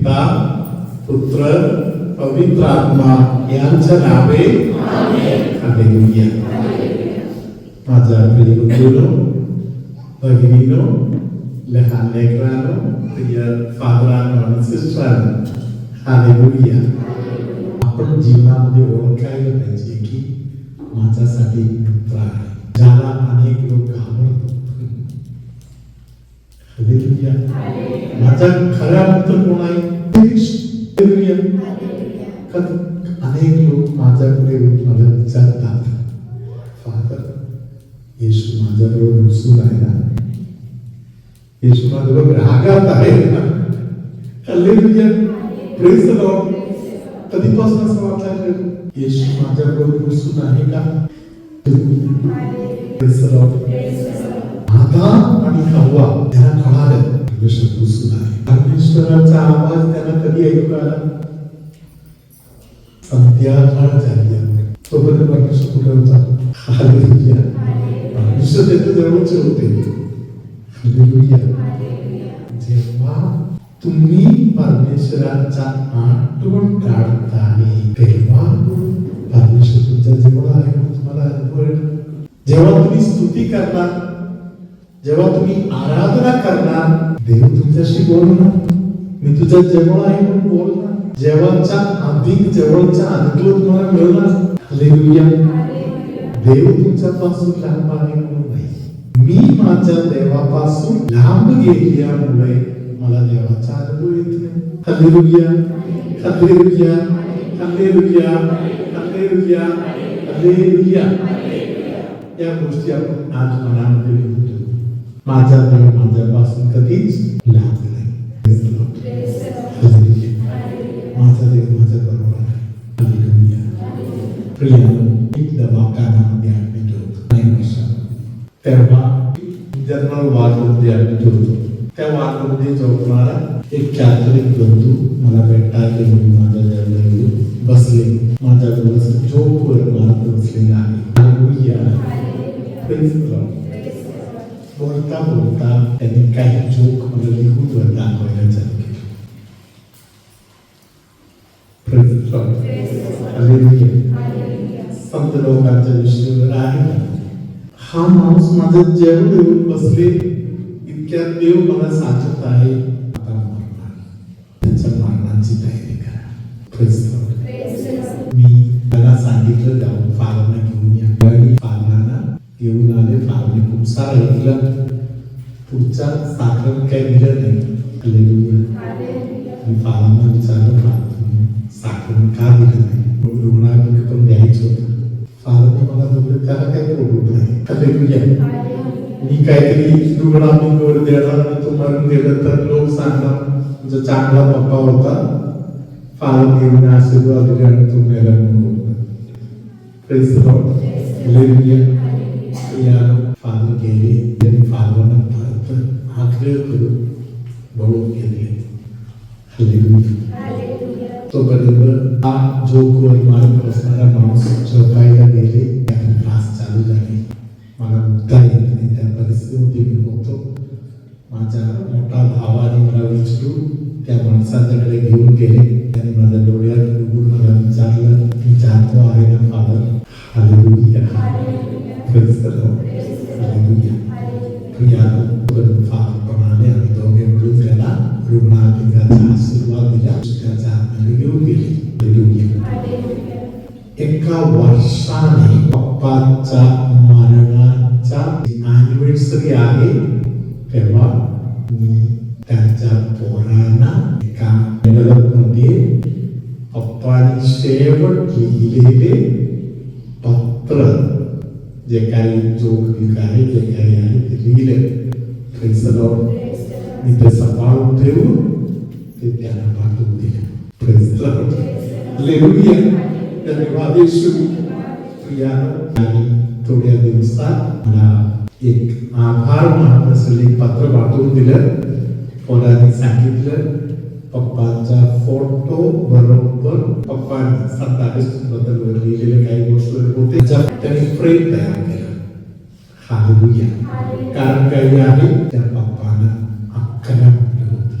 पिता पुत्र पवित्र आत्मा यांच्या नावे हालेलुया माझ्या प्रिय बंधूनो भगिनीनो लहान लेकरांनो प्रिय फादरांनो आणि सिस्टरानो हालेलुया. आपण जीवनामध्ये ओळखायला पाहिजे की माझ्यासाठी मित्र आहे ज्याला अनेक लोक घाबरतात हालेलुया माझा खरा मित्र कोण आहे अनेक लोक माझ्याकडे मला विचारतात. फादर येशू माझ्याबरोबर बसून आहे ना? येशू माझ्याबरोबर रागात आहे ना? हालेलुया प्रेज लॉर्ड कधीपासून असं वाटलं येशू माझ्याबरोबर बसून आहे का? प्रेज द लॉर्ड आदम आणि हवा त्यांना कळालं. परमेश्वर बसून आहे परमेश्वराचा आवाज त्यांना कधी ऐकू आला संध्याकाळ झाली आहे. तोपर्यंत परमेश्वर कुठे होता? हालेलुया. परमेश्वर त्याच्या जवळचे होते. हालेलुया. जेव्हा तुम्ही परमेश्वराचा आठवण काढताना तेव्हा परमेश्वर तुमच्या जवळ आहे तुम्हाला जेव्हा तुम्ही स्तुती करता जेव्हा तुम्ही आराधना करणार देव तुमच्याशी बोलणार. मी तुझ्या जवळ आहे म्हणून बोलणार. जेव्हाच्या अधिक जवळच्या अनुभव तुम्हाला मिळणार. देव तुमच्यापासून लांब आहे म्हणून नाही. मी माझ्या देवापासून लांब गेल्यामुळे मला देवाचा अनुभव येत नाही. Hallelujah. Hallelujah. Hallelujah. Hallelujah. Hallelujah. या गोष्टी आपण आज मनामध्ये लिहून माझा देव माझ्यापासून कधीच लांब नाही. माझा देव माझ्या बरोबर आहे. प्रियानो एक दवाखान्यामध्ये ऍडमिट होतो नाही वर्षात तेव्हा जनरल वॉर्डमध्ये ऍडमिट होतो त्या वॉर्डमध्ये झोपणारा एक कॅथलिक बंधू मला भेटायला म्हणून माझ्या येऊन बसले माझ्या जवळ झोपवर मारत बसलेला आहे बोलता बोलता त्यांनी काही जोक मला लिहून वर दाखवायला चालू केलं. संत लोकांच्या विषयावर आहे. हा माणूस माझ्या जेवण येऊन बसले इतक्यात देव मला सांगत आहे आता मरणार त्यांच्या मरणाची तयारी करा ऐकलं पुढच्या साखर काही दिलं नाही? फारांना विचारलं तुम्ही साखर का दिलं नाही? मग रुग्णालय पण द्यायचं होतं. फारांनी मला बोललं त्याला काही प्रॉब्लेम नाही? Hallelujah. मी काहीतरी रुग्णालयावर देणार तो मरून गेलं तर लोक सांगणार तुझा चांगला पप्पा होता. फार घेऊन आशीर्वाद दिले आणि तो मेला म्हणून. या फादर गेले त्यांनी फादरांना परत आग्रह करून बळून गेले तोपर्यंत हा जो कोणी मार्ग असणारा माणूस झोपायला गेले त्यातून त्रास चालू झाले. मला मुद्दा येत नाही त्या परिस्थितीमध्ये मी बघतो माझ्या मोठा भावाने मला विचारून त्या माणसाकडे घेऊन गेले. त्याने माझ्या डोळ्यात बघून मला विचारलं मी जातो आहे ना फादर हालेलुया. वर्षाने पप्पाच्या मरणाचा अॅनिव्हर्सरी आहे तेव्हा मी त्यांच्या पोरांना एका मध्ये पप्पाने शेवट लिहिलेले पत्र जे काही जोक आहे जे काही आहे ते लिहिले. मी ते सांभाळून ठेवून ते त्यांना पाठवून दिले. आणि थोड्या दिवसात मला एक आभार मानत असलेले एक पत्र पाठवून दिलं पोरांनी सांगितलं पप्पाचा फोटो बरोबर पप्पांनी सत्तावीसबद्दल लिहिलेले काही गोष्टी होते त्यांनी फ्रेम तयार केला हालेलुया कारण काही आहे त्या पप्पानं अकरा मुलं होती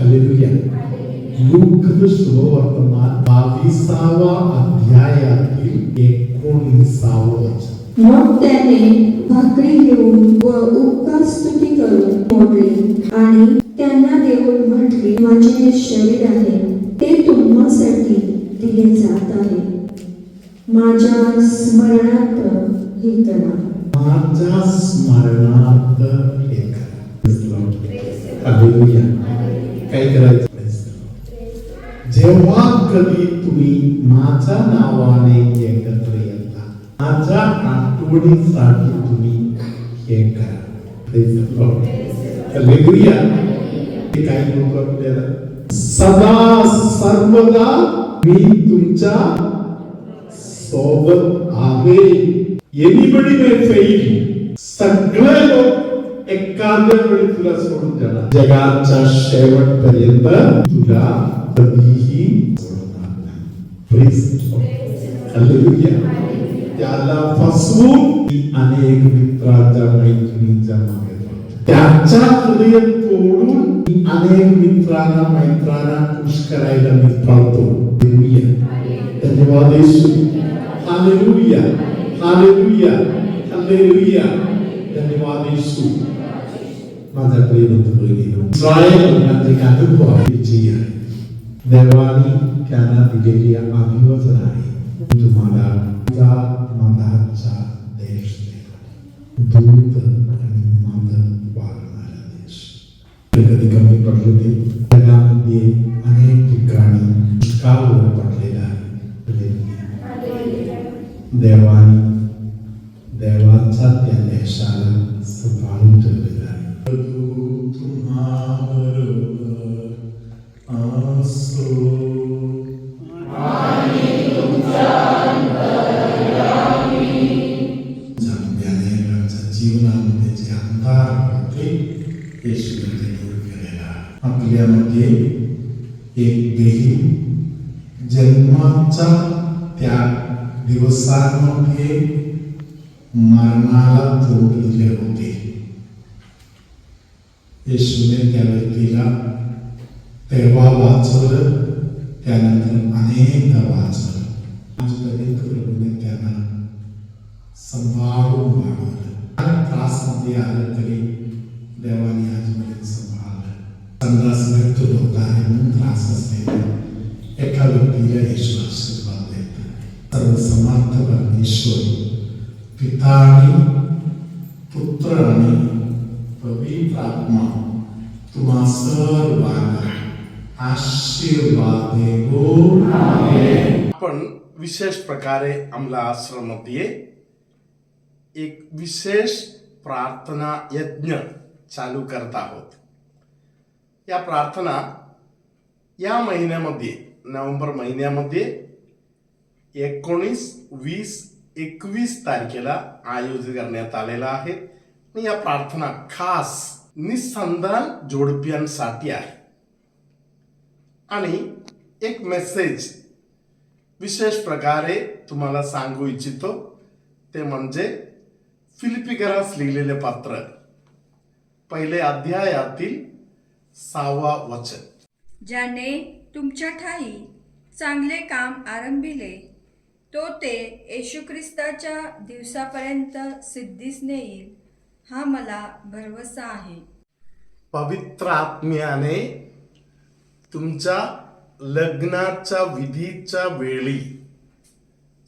हालेलुया लूक शुभवर्तमान बावीसावा अध्यायातील एकोणीसावं मग त्याने भाकरी घेऊन व उपकार स्तुती करून मोडली आणि त्यांना देऊन म्हटले माझे हे शरीर आहे ते तुम्हासाठी दिले जात आहे माझ्या स्मरणार्थ हे करा माझ्या स्मरणार्थ हे करा हालेलुया काय करायचं? जेव्हा कधी तुम्ही माझ्या नावाने एकत्र येता माझ्या आठवणीसाठी तुम्ही हे करा. काही लोक आपल्याला? सदा सर्वदा मी तुमच्यासोबत आहे. एनिबडी मे फेल सगळे लोक एखाद्या वेळी तुला सोडून जाणार जगाच्या शेवटपर्यंत तुला कधीही सोडणार नाही Praise the Lord. Hallelujah. त्याला फसवून मी अनेक मित्रांच्या मैत्रिणींच्या मागे पडतो. त्याच्या हृदय तोडून मी अनेक मित्रांना मैत्रांना खुश करायला मी पळतो Hallelujah. धन्यवाद येशू हालेलुया हालेलुया हालेलुया धन्यवाद येशू माझा प्रिय बहिणीनो इस्रायल म्हणजे एक अनुभव जी आहे देवानी त्यांना दिलेली अभिवचन आहे तुम्हाला तुझा जीवनामध्ये जे अंधार होते येशूने दूर केलेला आपल्यामध्ये एक बेहीन जन्माचा त्या दिवसांमध्ये मरणाला तोड दिले होते. येशूने त्या व्यक्तीला तेव्हा वाचवलं त्यानंतर अनेकदा वाचवलं आजपर्यंत प्रभूने त्यांना सांभाळून वाढवलं काय त्रासमध्ये आलं तरी देवाने आजपर्यंत सांभाळलं संडास व्यक्त होत आहे म्हणून त्रास असलेल्या एका व्यक्तीला येशू आशीर्वाद देतात सर्व समर्थ परमेश्वर पिता आणि पुत्र आणि पवित्र आत्मा तुम्हा सर्वांना आशीर्वाद देवो आपण विशेष प्रकारे आमला आश्रममध्ये एक विशेष प्रार्थना यज्ञ चालू करत आहोत. या प्रार्थना या महिन्यामध्ये नोव्हेंबर महिन्यामध्ये एकोणीस वीस एकवीस तारखेला आयोजित करण्यात आलेला आहे. आणि या प्रार्थना खास निसंधान जोडप्यांसाठी आहे. आणि एक मेसेज विशेष प्रकारे तुम्हाला सांगू इच्छितो. ते म्हणजे फिलिपिकरास लिहिलेले पात्र. पहिले अध्यायातील सहावा वचन. ज्याने तुमच्या ठाई चांगले काम आरंभिले तो ते येशू ख्रिस्ताच्या दिवसापर्यंत सिद्धीस नेईल हा मला भरवसा आहे. पवित्र आत्म्याने तुमच्या लग्नाच्या विधीच्या वेळी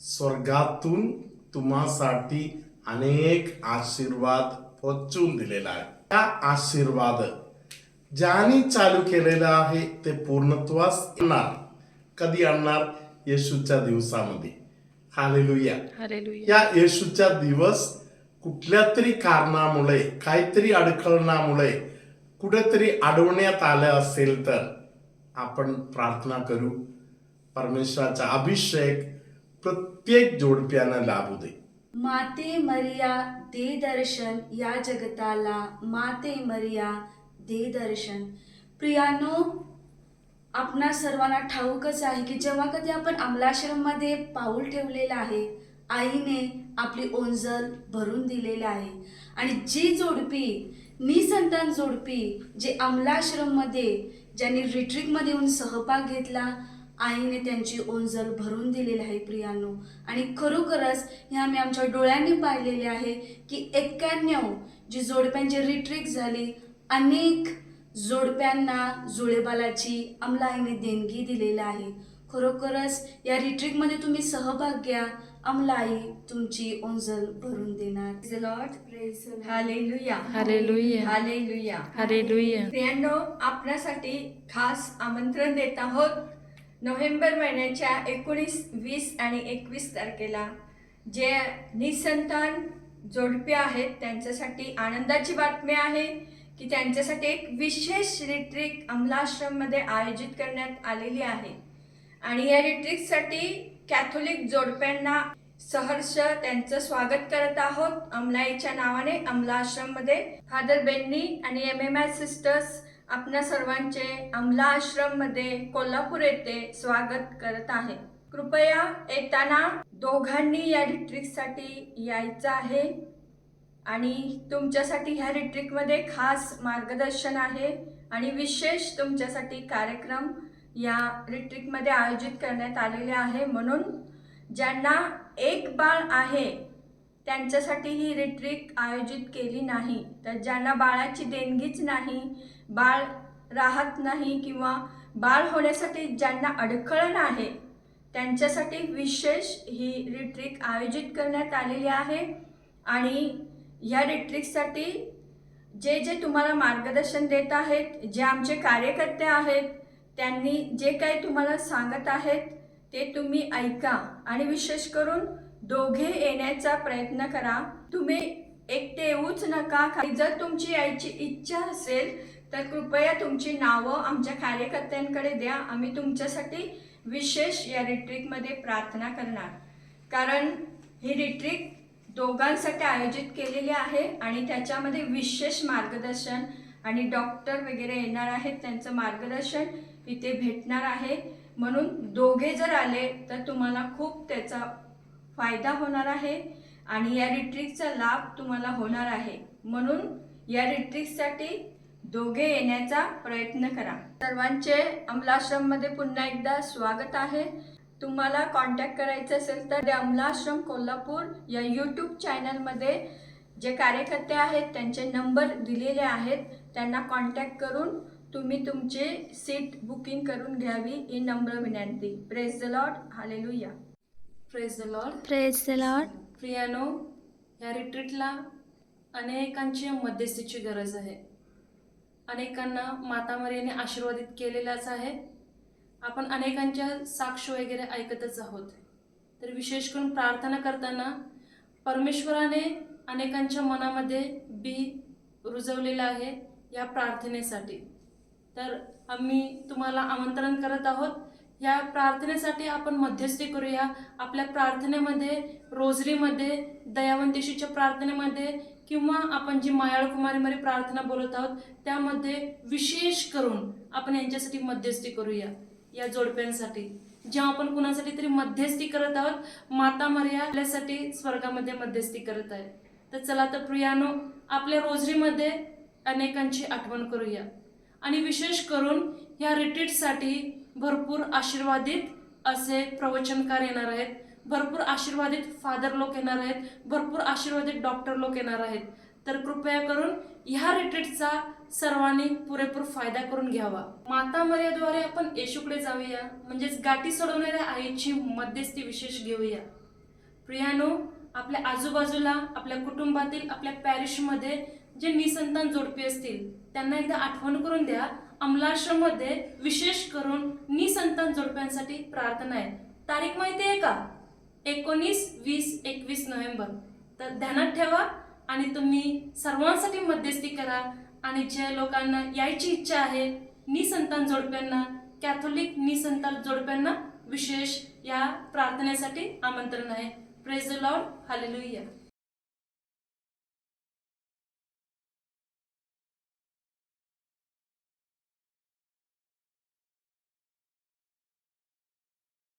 स्वर्गातून तुम्हासाठी अनेक आशीर्वाद पोचवून दिलेला आहे. त्या आशीर्वाद ज्याने चालू केलेला आहे ते पूर्णत्वास येणार. कधी आणणार? येशूच्या दिवसामध्ये. हालेलुया. या येशूच्या दिवस कुठल्या तरी कारणामुळे काहीतरी अडखळणामुळे कुठेतरी अडवण्यात आलं असेल तर आपण प्रार्थना करू. परमेश्वराचा अभिषेक प्रत्येक जोडप्यांना लाभू दे. माते मरिया दे दर्शन या जगताला. माते मरिया दे दर्शन. प्रियानो आपणा सर्वांना ठाऊकच आहे की जेव्हा कधी आपण अमलाश्रममध्ये पाऊल ठेवलेलं आहे आईने आपली ओंजल भरून दिलेलं आहे. आणि जी जोडपी निसंतान जोडपी जे अमलाश्रममध्ये ज्यांनी रिट्रीटमध्ये येऊन सहभाग घेतला आईने त्यांची ओंजल भरून दिलेली आहे प्रियानो. आणि खरोखरच हे आम्ही आमच्या डोळ्यांनी पाहिलेले आहे की एक्क्याण्णव जी जोडप्यांची रिट्रीट झाली अनेक जोडप्यांना जुळेबालाची अमलाईने देणगी दिलेली आहे. खरोखरच या रिट्रीटमध्ये तुम्ही सहभाग घ्या अमलाई तुमची ओंजल भरून देणार. Praise the Lord. Praise the Lord. Hallelujah hallelujah hallelujah hallelujah प्रियांनो आपल्यासाठी खास आमंत्रण देत आहोत. नोव्हेंबर महिन्याच्या एकोणीस वीस आणि एकवीस तारखेला जे निसंतान जोडपे आहेत त्यांच्यासाठी आनंदाची बातमी आहे की त्यांच्यासाठी एक विशेष रिट्रीट अमलाश्रममध्ये आयोजित करण्यात आलेली आहे. आणि या रिट्रीटसाठी कॅथोलिक जोडप्यांना सहर्ष त्यांचं स्वागत करत आहोत. अमलाईच्या नावाने अमला आश्रममध्ये. फादर बेन्नी आणि एम एम आय सिस्टर्स आपल्या सर्वांचे अमला आश्रममध्ये कोल्हापूर येथे स्वागत करत आहे. कृपया येताना दोघांनी या रिट्रीकसाठी यायचं आहे. आणि तुमच्यासाठी ह्या रिट्रीकमध्ये खास मार्गदर्शन आहे. आणि विशेष तुमच्यासाठी कार्यक्रम या रिट्रीटमध्ये आयोजित करण्यात आलेले आहे. म्हणून ज्यांना एक बाळ आहे त्यांच्यासाठी ही रिट्रीट आयोजित केली नाही. तर ज्यांना बाळाची देणगीच नाही बाळ राहत नाही किंवा बाळ होण्यासाठी ज्यांना अडखळण आहे त्यांच्यासाठी विशेष ही रिट्रीट आयोजित करण्यात आलेली आहे. आणि ह्या रिट्रीटसाठी जे जे तुम्हाला मार्गदर्शन देत आहेत जे आमचे कार्यकर्ते आहेत त्यांनी जे काही तुम्हाला सांगत आहेत ते तुम्ही ऐका आणि विशेष करून दोघे येण्याचा प्रयत्न करा. तुम्ही एकटे येऊच नका. जर तुमची यायची इच्छा असेल तर कृपया तुमची नावं आमच्या कार्यकर्त्यांकडे द्या. आम्ही तुमच्यासाठी विशेष या रिट्रीटमध्ये प्रार्थना करणार. कारण ही रिट्रीट दोघांसाठी आयोजित केलेली आहे आणि त्याच्यामध्ये विशेष मार्गदर्शन आणि डॉक्टर वगैरे येणार आहेत त्यांचं मार्गदर्शन इथे भेटणार आहे. म्हणून दोघे जर आले तर तुम्हाला खूप त्याचा फायदा होणार आहे आणि या रिट्रीटचा लाभ तुम्हाला होणार आहे. म्हणून या रिट्रीटसाठी दोघे येण्याचा प्रयत्न करा. सर्वांचे अमलाश्रममध्ये पुन्हा एकदा स्वागत आहे. तुम्हाला कॉन्टॅक्ट करायचं असेल तर ते अमलाश्रम कोल्हापूर या यूट्यूब चॅनलमध्ये जे कार्यकर्ते आहेत त्यांचे नंबर दिलेले आहेत. त्यांना कॉन्टॅक्ट करून तुम्ही तुमचे सीट बुकिंग करून घ्यावी ही नम्र विनंती. Praise the Lord hallelujah praise the Lord praise the Lord प्रियानो या रिट्रीटला अनेकांची मध्यस्थीची गरज आहे. अनेकांना माता मरियाने आशीर्वादित केलेलाच आहे. आपण अनेकांच्या साक्ष वगैरे ऐकतच आहोत. तर विशेष करून प्रार्थना करताना परमेश्वराने अनेकांच्या मनामध्ये बी रुजवलेलं आहे या प्रार्थनेसाठी. तर आम्ही तुम्हाला आमंत्रण करत आहोत. या प्रार्थनेसाठी आपण मध्यस्थी करूया. आपल्या प्रार्थनेमध्ये रोजरीमध्ये दयावंतीशीच्या प्रार्थनेमध्ये किंवा आपण जी मायाळ कुमारीमध्ये प्रार्थना बोलत आहोत त्यामध्ये विशेष करून आपण यांच्यासाठी मध्यस्थी करूया. या जोडप्यांसाठी. जेव्हा आपण कुणासाठी तरी मध्यस्थी करत आहोत माता मर्या आपल्यासाठी स्वर्गामध्ये मध्यस्थी करत आहे. तर चला तर प्रियानो आपल्या रोजरीमध्ये अनेकांची आठवण करूया. आणि विशेष करून ह्या रिट्रीटसाठी भरपूर आशीर्वादित असे प्रवचनकार येणार आहेत. भरपूर आशीर्वादित फादर लोक येणार आहेत. भरपूर आशीर्वादित डॉक्टर लोक येणार आहेत. तर कृपया करून ह्या रिट्रीटचा सर्वांनी पुरेपूर फायदा करून घ्यावा. माता मर्याद्वारे आपण येशूकडे जाऊया. म्हणजेच गाठी सोडवणाऱ्या आईची मध्यस्थी विशेष घेऊया. प्रियानो आपल्या आजूबाजूला आपल्या कुटुंबातील आपल्या पॅरिशमध्ये जे निसंतान जोडपी असतील त्यांना एकदा आठवण करून द्या. अमलाश्रममध्ये विशेष करून निसंतान जोडप्यांसाठी प्रार्थना आहे. तारीख माहिती आहे का? एकोणीस वीस एकवीस नोव्हेंबर. तर ध्यानात ठेवा आणि तुम्ही सर्वांसाठी मध्यस्थी करा. आणि ज्या लोकांना यायची इच्छा आहे निसंतान जोडप्यांना कॅथोलिक निसंतान जोडप्यांना विशेष या प्रार्थनेसाठी आमंत्रण आहे. Praise the Lord hallelujah